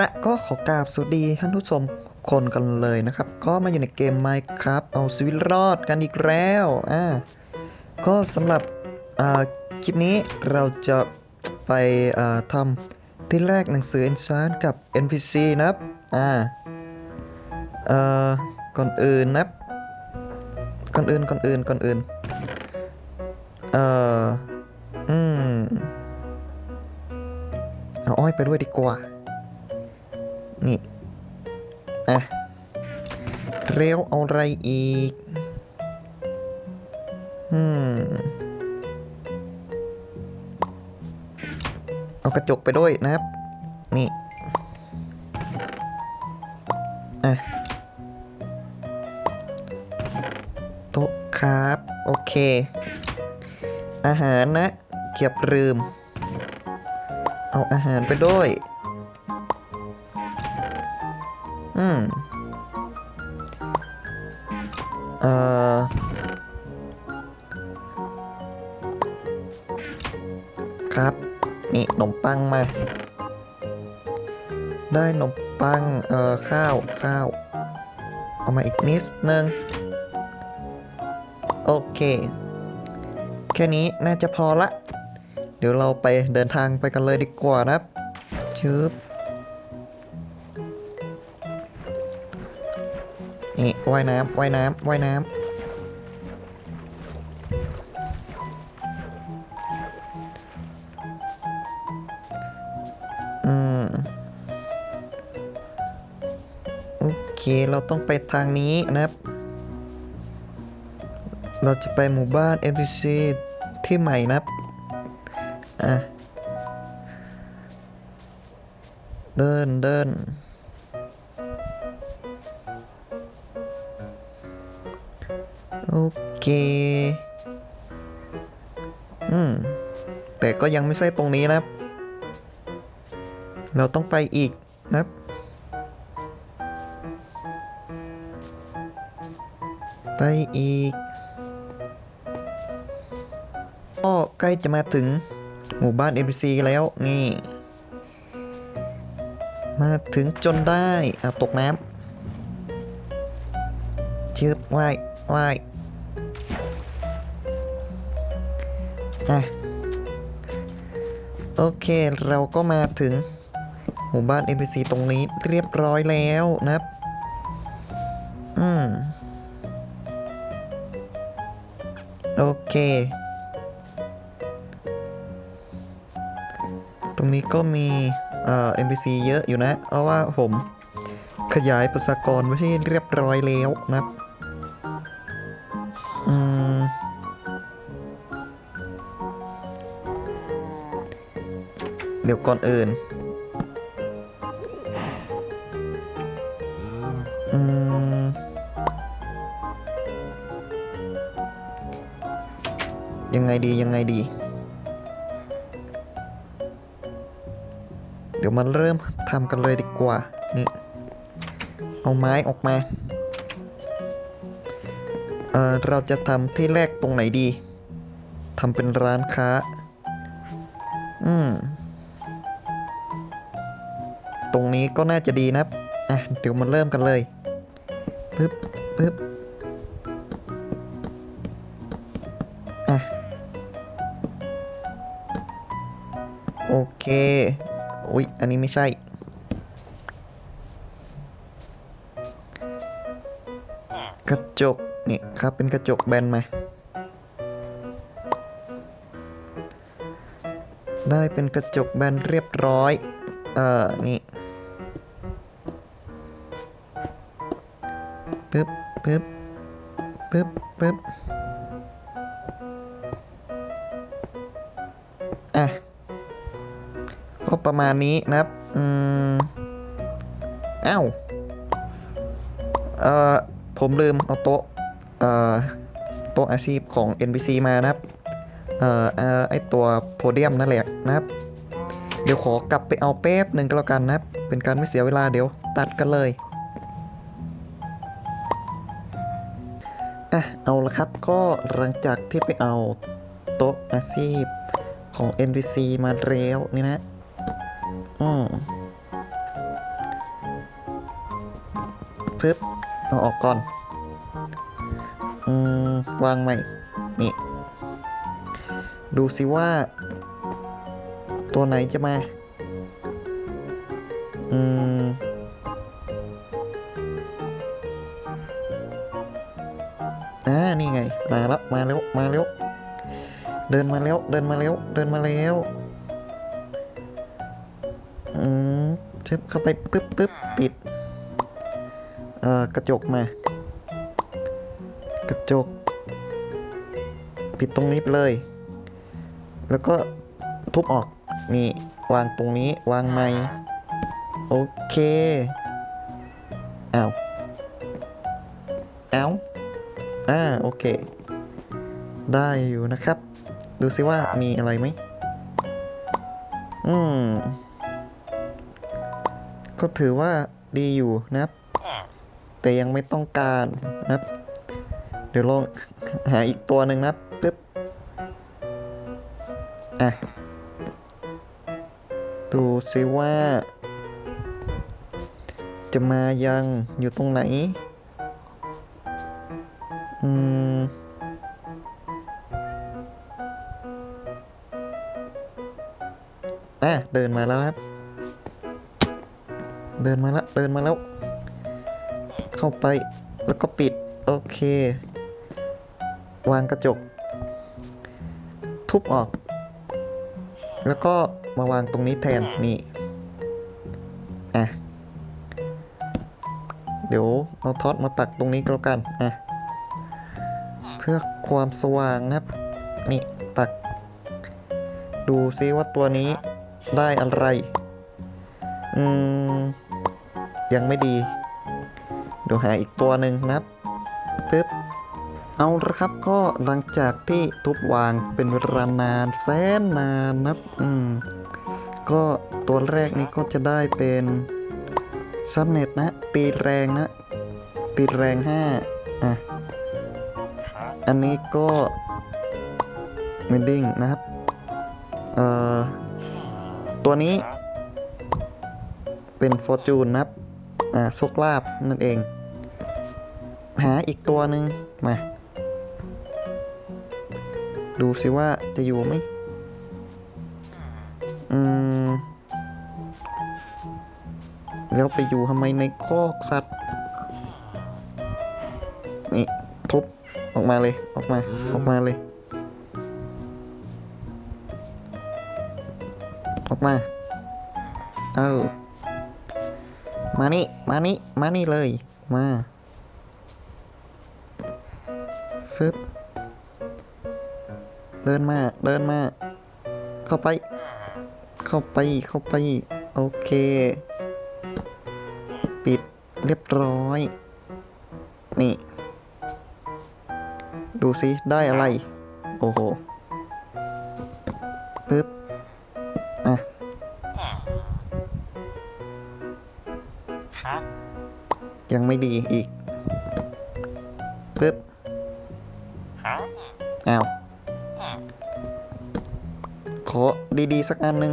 ละก็ขอกราบสวัสดีท่านผู้ชมคนกันเลยนะครับ ก็มาอยู่ในเกม Minecraft เอาชีวิตรอดกันอีกแล้วอ่าก็สำหรับอ่าคลิปนี้เราจะไปอ่าทำที่แรกหนังสือ Enchant กับ NPC นะครับอ่าเอ่อก่อนอื่นนะครับก่อนอื่นก่อนอื่นก่อนอื่นเอ่ออืมเอาอ้อยไปด้วยดีกว่า นี่อะเร็วเอาอะไรอีก อืม เอากระจกไปด้วยนะครับ นี่อะโต๊ะครับ โอเค อาหารนะเกียบลืม เอาอาหารไปด้วย อืมเอ่อครับ นี่ขนมปังมา ได้ขนมปัง เอ่อ ข้าว ข้าว เอามาอีกนิดนึง โอเค แค่นี้น่าจะพอละ เดี๋ยวเราไปเดินทางไปกันเลยดีกว่านะครับ นี่ว่ายน้ำว่ายน้ำว่ายน้ำอืมโอเค เราต้องไปทางนี้นะครับ เราจะไปหมู่บ้าน NPC ที่ใหม่นะครับ อะ เดินเดิน โอเค อืม แต่ก็ยังไม่ใช่ตรงนี้นะครับ เราต้องไปอีกนะครับไปอีก ก็ใกล้จะมาถึงหมู่บ้าน NPC แล้วนี่ มาถึงจนได้อะตกน้ำชืบว่ายว่าย โอเคเราก็มาถึงหมู่บ้าน NPC ตรงนี้เรียบร้อยแล้วนะครับ อืม โอเค ตรงนี้ก็มีเอ่อ NPC เยอะอยู่นะ เพราะว่าผมขยายประชากรไว้ที่เรียบร้อยแล้วนะครับ เดี๋ยวก่อนอื่นอืมยังไงดียังไงดี เดี๋ยวมาเริ่มทำกันเลยดีกว่า นี่ เอาไม้ออกมา เออเราจะทำที่แรกตรงไหนดีทำเป็นร้านค้า อืม ตรงนี้ก็น่าจะดีนะอะเดี๋ยวมาเริ่มกันเลยปึ๊บปึ๊บอะโอเคอุ๊ยอันนี้ไม่ใช่กระจกนี่ครับเป็นกระจกแบนมาได้เป็นกระจกแบนเรียบร้อย เอ่อ นี่ ปึ๊บปึ๊บปึ๊บอะก็ประมาณนี้นะครับอืมอ้าวเอ่อผมลืมเอาโต๊ะเอ่อโต๊ะอาชีพของ NPC มานะครับเอ่อเอ่อไอตัวโพเดียมนั่นแหละนะครับ เดี๋ยวขอกลับไปเอาแป๊บหนึ่งก็แล้วกันนะครับ เป็นการไม่เสียเวลาเดี๋ยวตัดกันเลย อะเอาละครับก็หลังจากที่ไปเอาโต๊ะอาชีพของ NPC มาแล้วนี่นะอืมปึ๊บเอาออกก่อน อืม วางใหม่ นี่ ดูสิว่า ตัวไหนจะมา อืม เดินมาแล้วเดินมาแล้วเดินมาแล้วอืมเชิบเข้าไปปึ๊บปึ๊บปิดเอ่อกระจกมา กระจก ปิดตรงนี้ไปเลย แล้วก็ทุบออกนี่วางตรงนี้วางไม้โอเคเอ้าวอ้าอ่าโอเค ได้อยู่นะครับ ดูซิว่ามีอะไรไหม อืม ก็ถือว่าดีอยู่นะครับ แต่ยังไม่ต้องการนะครับ เดี๋ยวลองหาอีกตัวหนึ่งนะปึ๊บ อะ ดูซิว่า จะมายังอยู่ตรงไหน อืม เดินมาแล้วครับ เดินมาแล้ว เดินมาแล้ว เข้าไป แล้วก็ปิด โอเค วางกระจก ทุบออก แล้วก็มาวางตรงนี้แทน นี่ อะ เดี๋ยวเอาท็อตมาปักตรงนี้ก็แล้วกัน อะ เพื่อความสว่างนะครับ นี่ปักดูซิว่าตัวนี้ ได้อะไร อืม ยังไม่ดี เดี๋ยวหาอีกตัวหนึ่งนะครับปึ๊บ เอาละครับก็หลังจากที่ทุบวางเป็นเวลานานแสนนานนะับ อืม ก็ตัวแรกนี้ก็จะได้เป็นซับเน็ตนะ ตีแรงนะ ตีแรงห้าอะ อันนี้ก็เมนดิ้งนะครับ เอ่อ ตัวนี้เป็นฟอร์จูนนะครับ อ่าโชคลาบนั่นเอง หาอีกตัวหนึ่งมา ดูสิว่าจะอยู่ไหมอืม แล้วไปอยู่ทำไมในคอกสัตว์ นี่ ทุบ ออกมาเลย ออกมา ออกมาเลย ออกมา เออ มานี่ มานี่ มานี่เลย มาฟึบเดินมา เดินมา เข้าไป เข้าไป เข้าไป โอเค ปิดเรียบร้อย นี่ ดูสิ ได้อะไร โอ้โห ยังไม่ดีอีกปึ๊บอ้าวขอดีๆ สักอันหนึ่ง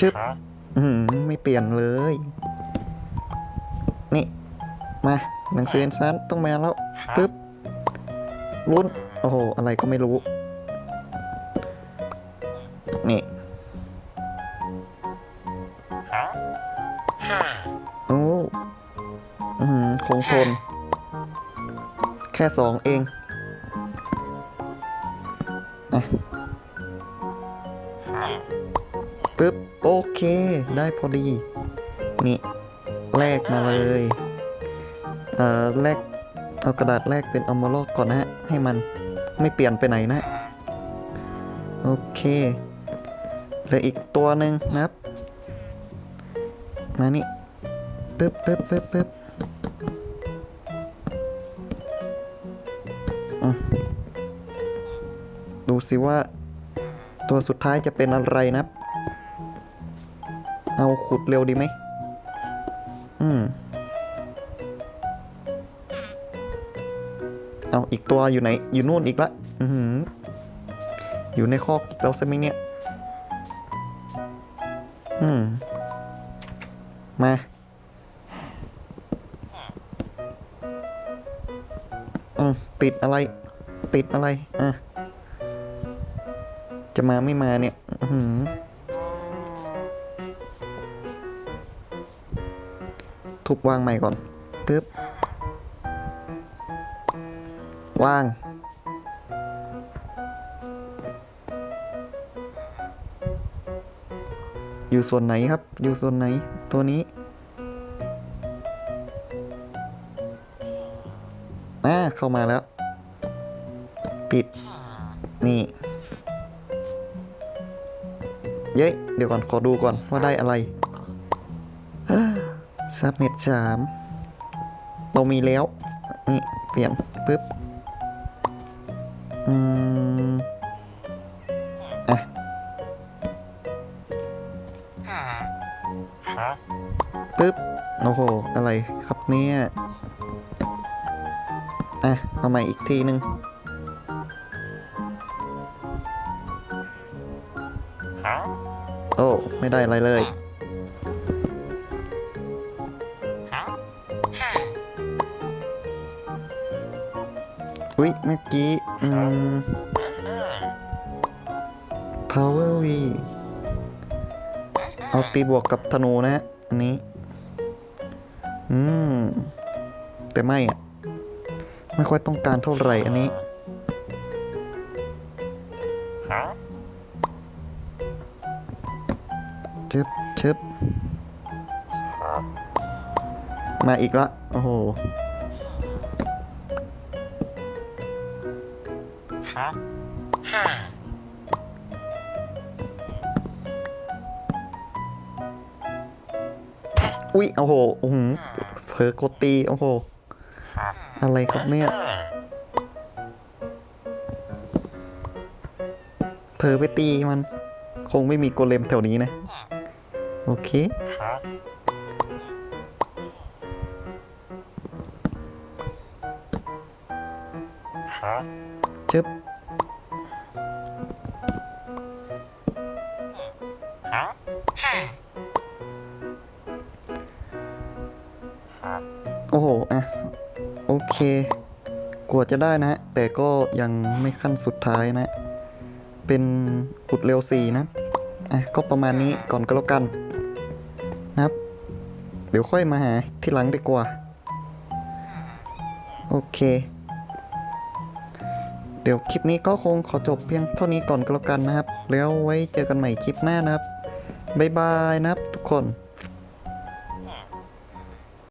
ชึบอืมไม่เปลี่ยนเลย นี่ มาหนังสือเอนซันต้องมาแล้วปึ๊บลุ้น โอ้โห อะไรก็ไม่รู้ นี่ คงทนแค่สองเองอะปึ๊บ โอเค ได้พอดี นี่แลกมาเลย เอ่อแลกเอากระดาษแลกเป็นอมาลอกก่อนนะฮะ ให้มันไม่เปลี่ยนไปไหนนะ โอเคเหลืออีกตัวหนึ่งนะครับ มานี่ปึ๊บปึ๊บปึ๊บปึ๊บ สิว่า ตัวสุดท้ายจะเป็นอะไรนะ เอาขุดเร็วดีไหม อืม เอาอีกตัวอยู่ไหน อยู่นู่นอีกละ อือออยู่ในคอกเราใช่ไหมเนี่ย อืม มาอืมติดอะไร ติดอะไร อะ จะมาไม่มาเนี่ยอืทุบวางใหม่ก่อนปึ๊บวาง อยู่ส่วนไหนครับ อยู่ส่วนไหน ตัวนี้อ่าเข้ามาแล้ว ปิด นี่ เย้ยเดี๋ยวก่อนขอดูก่อนว่าได้อะไรซับเน็ตสามเรามีแล้ว นี่เปลี่ยนปึ๊บอืมอะปึ๊บโอ้โห อะไรครับเนี่ย อะ เอาใหม่อีกทีหนึ่ง ไม่ได้อะไรเลย อุ๊ยเมื่อกี้อืม power v เอาตีบวกกับธนูนะฮะอันนี้ อืม แต่ไม่อะไม่ค่อยต้องการเท่าไหร่อันนี้ ชึบชึบมาอีกละ โอ้โหอุ๊ย โอ้โหโอ้โหเผลอกดตี โอ้โห อะไรครับเนี่ย เผลอไปตีมัน คงไม่มีโกเลมแถวนี้นะ โอเคจึบโอ้โหอะโอเคกว่าจะได้นะ แต่ก็ยังไม่ขั้นสุดท้ายนะ เป็นกุดเร็วสี่นะ อะ ก็ประมาณนี้ก่อนก็แล้วกันนะครับ เดี๋ยวค่อยมาหาที่หลังดีกว่า โอเค เดี๋ยวคลิปนี้ก็คงขอจบเพียงเท่านี้ก่อนก็แล้วกันนะครับ แล้วไว้เจอกันใหม่คลิปหน้านะครับ บ๊ายบายนะครับทุกคน